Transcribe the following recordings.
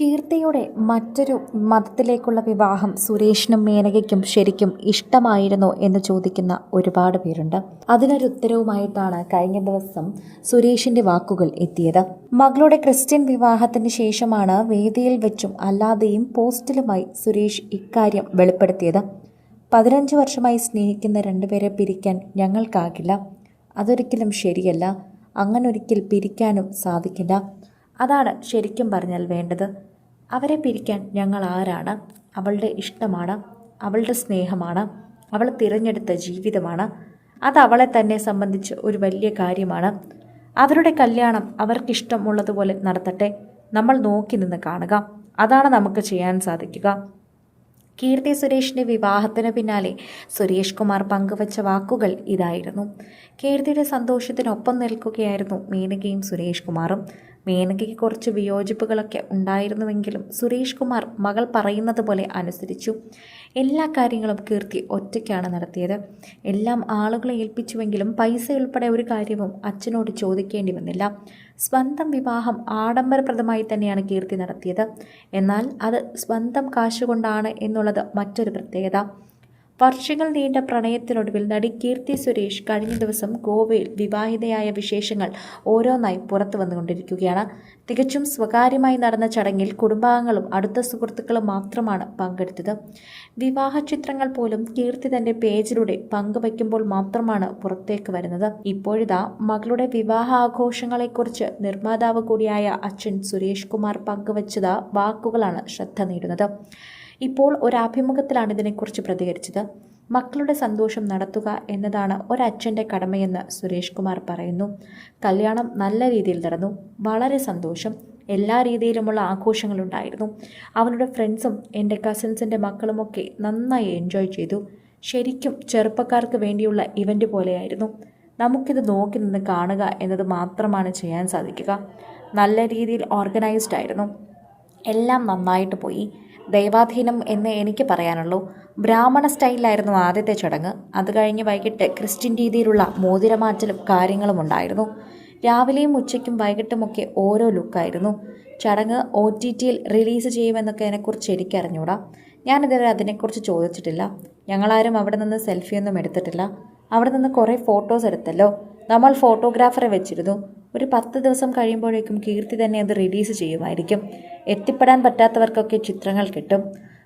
കീർത്തിയുടെ മറ്റൊരു മതത്തിലേക്കുള്ള വിവാഹം സുരേഷിനും മേനകയ്ക്കും ശരിക്കും ഇഷ്ടമായിരുന്നോ എന്ന് ചോദിക്കുന്ന ഒരുപാട് പേരുണ്ട്. അതിനൊരു ഉത്തരവുമായിട്ടാണ് കഴിഞ്ഞ ദിവസം സുരേഷിന്റെ വാക്കുകൾ എത്തിയത്. മകളുടെ ക്രിസ്ത്യൻ വിവാഹത്തിന് ശേഷമാണ് വേദിയിൽ വെച്ചും അല്ലാതെയും പോസ്റ്റിലുമായി സുരേഷ് ഇക്കാര്യം വെളിപ്പെടുത്തിയത്. പതിനഞ്ച് വർഷമായി സ്നേഹിക്കുന്ന രണ്ടുപേരെ പിരിക്കാൻ ഞങ്ങൾക്കാകില്ല. അതൊരിക്കലും ശരിയല്ല. അങ്ങനൊരിക്കൽ പിരിക്കാനും സാധിക്കില്ല. അതാണ് ശരിക്കും പറഞ്ഞാൽ വേണ്ടത്. അവരെ പിരിക്കാൻ ഞങ്ങൾ ആരാണ്? അവളുടെ ഇഷ്ടമാണ്. അവളുടെ സ്നേഹമാണ്. അവൾ തിരഞ്ഞെടുത്ത ജീവിതമാണ്. അത് അവളെ തന്നെ സംബന്ധിച്ച് ഒരു വലിയ കാര്യമാണ്. അവരുടെ കല്യാണം അവർക്കിഷ്ടമുള്ളതുപോലെ നടത്തട്ടെ. നമ്മൾ നോക്കി നിന്ന് കാണുക. അതാണ് നമുക്ക് ചെയ്യാൻ സാധിക്കുക. കീർത്തി സുരേഷിന്റെ വിവാഹത്തിന് പിന്നാലെ സുരേഷ് കുമാർ പങ്കുവച്ച വാക്കുകൾ ഇതായിരുന്നു. കീർത്തിയുടെ സന്തോഷത്തിനൊപ്പം നിൽക്കുകയായിരുന്നു മീനകയും സുരേഷ് കുമാറും. മേനകയ്ക്ക് കുറച്ച് വിയോജിപ്പുകളൊക്കെ ഉണ്ടായിരുന്നുവെങ്കിലും സുരേഷ് കുമാർ മകൾ പറയുന്നത് പോലെ അനുസരിച്ചു. എല്ലാ കാര്യങ്ങളും കീർത്തി ഒറ്റയ്ക്കാണ് നടത്തിയത്. എല്ലാം ആളുകളെ ഏൽപ്പിച്ചുവെങ്കിലും പൈസ ഉൾപ്പെടെ ഒരു കാര്യവും അച്ഛനോട് ചോദിക്കേണ്ടി വന്നില്ല സ്വന്തം വിവാഹം ആഡംബരപ്രദമായി തന്നെയാണ് കീർത്തി നടത്തിയത്. എന്നാൽ അത് സ്വന്തം കാശുകൊണ്ടാണ് എന്നുള്ളത് മറ്റൊരു പ്രത്യേകത. വർഷങ്ങൾ നീണ്ട പ്രണയത്തിനൊടുവിൽ നടി കീർത്തി സുരേഷ് കഴിഞ്ഞ ദിവസം ഗോവയിൽ വിവാഹിതയായ വിശേഷങ്ങൾ ഓരോന്നായി പുറത്തു വന്നുകൊണ്ടിരിക്കുകയാണ്. തികച്ചും സ്വകാര്യമായി നടന്ന ചടങ്ങിൽ കുടുംബാംഗങ്ങളും അടുത്ത സുഹൃത്തുക്കളും മാത്രമാണ് പങ്കെടുത്തത്. വിവാഹ ചിത്രങ്ങൾ പോലും കീർത്തി തന്റെ പേജിലൂടെ പങ്കുവയ്ക്കുമ്പോൾ മാത്രമാണ് പുറത്തേക്ക് വരുന്നത്. ഇപ്പോഴിതാ മകളുടെ വിവാഹ ആഘോഷങ്ങളെക്കുറിച്ച് നിർമ്മാതാവ് കൂടിയായ അച്ഛൻ സുരേഷ് കുമാർ പങ്കുവച്ചത് വാക്കുകളാണ് ശ്രദ്ധ നേടുന്നത്. ഇപ്പോൾ ഒരഭിമുഖത്തിലാണ് ഇതിനെക്കുറിച്ച് പ്രതികരിച്ചത്. മക്കളുടെ സന്തോഷം നടത്തുക എന്നതാണ് ഒരച്ഛന്റെ കടമയെന്ന് സുരേഷ് കുമാർ പറയുന്നു. കല്യാണം നല്ല രീതിയിൽ നടന്നു. വളരെ സന്തോഷം. എല്ലാ രീതിയിലുമുള്ള ആഘോഷങ്ങളുണ്ടായിരുന്നു. അവരുടെ ഫ്രണ്ട്സും എന്റെ കസിൻസിന്റെ മക്കളുമൊക്കെ നന്നായി എൻജോയ് ചെയ്തു. ശരിക്കും ചെറുപ്പക്കാർക്ക് വേണ്ടിയുള്ള ഇവന്റ് പോലെയായിരുന്നു. നമുക്കിത് നോക്കി നിന്ന് കാണുക എന്നത് മാത്രമാണ് ചെയ്യാൻ സാധിക്കുക. നല്ല രീതിയിൽ ഓർഗനൈസ്ഡ് ആയിരുന്നു. എല്ലാം നന്നായിട്ട് പോയി. ദൈവാധീനം എന്ന് എനിക്ക് പറയാനുള്ളൂ. ബ്രാഹ്മണ സ്റ്റൈലിലായിരുന്നു ആദ്യത്തെ ചടങ്ങ്. അത് കഴിഞ്ഞ് വൈകിട്ട് ക്രിസ്ത്യൻ രീതിയിലുള്ള മോതിരമാറ്റലും കാര്യങ്ങളും ഉണ്ടായിരുന്നു. രാവിലെയും ഉച്ചയ്ക്കും വൈകിട്ടുമൊക്കെ ഓരോ ലുക്കായിരുന്നു. ചടങ്ങ് ഒ ടി ടിയിൽ റിലീസ് ചെയ്യുമെന്നൊക്കെ അതിനെക്കുറിച്ച് എനിക്കറിഞ്ഞൂടാ. ഞാനിതുവരെ അതിനെക്കുറിച്ച് ചോദിച്ചിട്ടില്ല. ഞങ്ങളാരും അവിടെ നിന്ന് സെൽഫിയൊന്നും എടുത്തിട്ടില്ല. അവിടെ നിന്ന് കുറേ ഫോട്ടോസ് എടുത്തല്ലോ. നമ്മൾ ഫോട്ടോഗ്രാഫറെ വെച്ചിരുന്നു. ഒരു പത്ത് ദിവസം കഴിയുമ്പോഴേക്കും കീർത്തി തന്നെ അത് റിലീസ് ചെയ്യുമായിരിക്കും. എത്തിപ്പെടാൻ പറ്റാത്തവർക്കൊക്കെ ചിത്രങ്ങൾ കിട്ടും.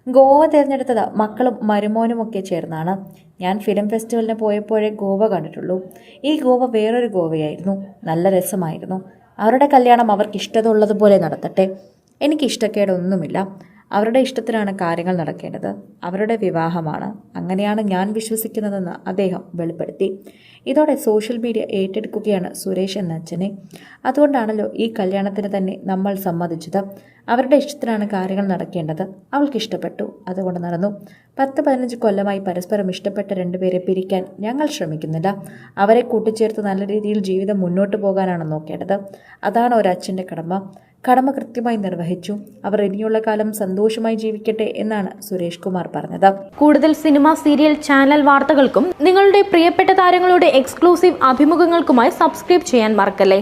ഗോവ തിരഞ്ഞെടുത്തത് മക്കളും മരുമോനുമൊക്കെ ചേർന്നാണ്. ഞാൻ ഫിലിം ഫെസ്റ്റിവലിന് പോയപ്പോഴേ ഗോവ കണ്ടിട്ടുള്ളൂ. ഈ ഗോവ വേറൊരു ഗോവയായിരുന്നു. നല്ല രസമായിരുന്നു. അവരുടെ കല്യാണം അവർക്ക് ഇഷ്ടമുള്ളതുപോലെ നടത്തട്ടെ. എനിക്ക് ഇഷ്ടക്കേടൊന്നുമില്ല അവരുടെ ഇഷ്ടത്തിനാണ് കാര്യങ്ങൾ നടക്കേണ്ടത്. അവരുടെ വിവാഹമാണ്. അങ്ങനെയാണ് ഞാൻ വിശ്വസിക്കുന്നതെന്ന് അദ്ദേഹം വെളിപ്പെടുത്തി. ഇതോടെ സോഷ്യൽ മീഡിയ ഏറ്റെടുക്കുകയാണ് സുരേഷ് എന്ന അച്ഛനെ. അതുകൊണ്ടാണല്ലോ ഈ കല്യാണത്തിന് തന്നെ നമ്മൾ സമ്മതിച്ചത്. അവരുടെ ഇഷ്ടത്തിനാണ് കാര്യങ്ങൾ നടക്കേണ്ടത്. അവൾക്ക് ഇഷ്ടപ്പെട്ടു. അതുകൊണ്ട് നടന്നു. പത്ത് പതിനഞ്ച് കൊല്ലമായി പരസ്പരം ഇഷ്ടപ്പെട്ട രണ്ടുപേരെ പിരിക്കാൻ ഞങ്ങൾ ശ്രമിക്കുന്നില്ല. അവരെ കൂട്ടിച്ചേർത്ത് നല്ല രീതിയിൽ ജീവിതം മുന്നോട്ട് പോകാനാണ് നോക്കേണ്ടത്. അതാണ് ഒരു അച്ഛന്റെ കടമ. കടമ കൃത്യമായി നിർവഹിച്ചു. അവർ ഇനിയുള്ള കാലം സന്തോഷമായി ജീവിക്കട്ടെ എന്നാണ് സുരേഷ് കുമാർ പറഞ്ഞത്. കൂടുതൽ സിനിമ സീരിയൽ ചാനൽ വാർത്തകൾക്കും നിങ്ങളുടെ പ്രിയപ്പെട്ട താരങ്ങളുടെ എക്സ്ക്ലൂസീവ് അഭിമുഖങ്ങൾക്കുമായി സബ്സ്ക്രൈബ് ചെയ്യാൻ മറക്കല്ലേ?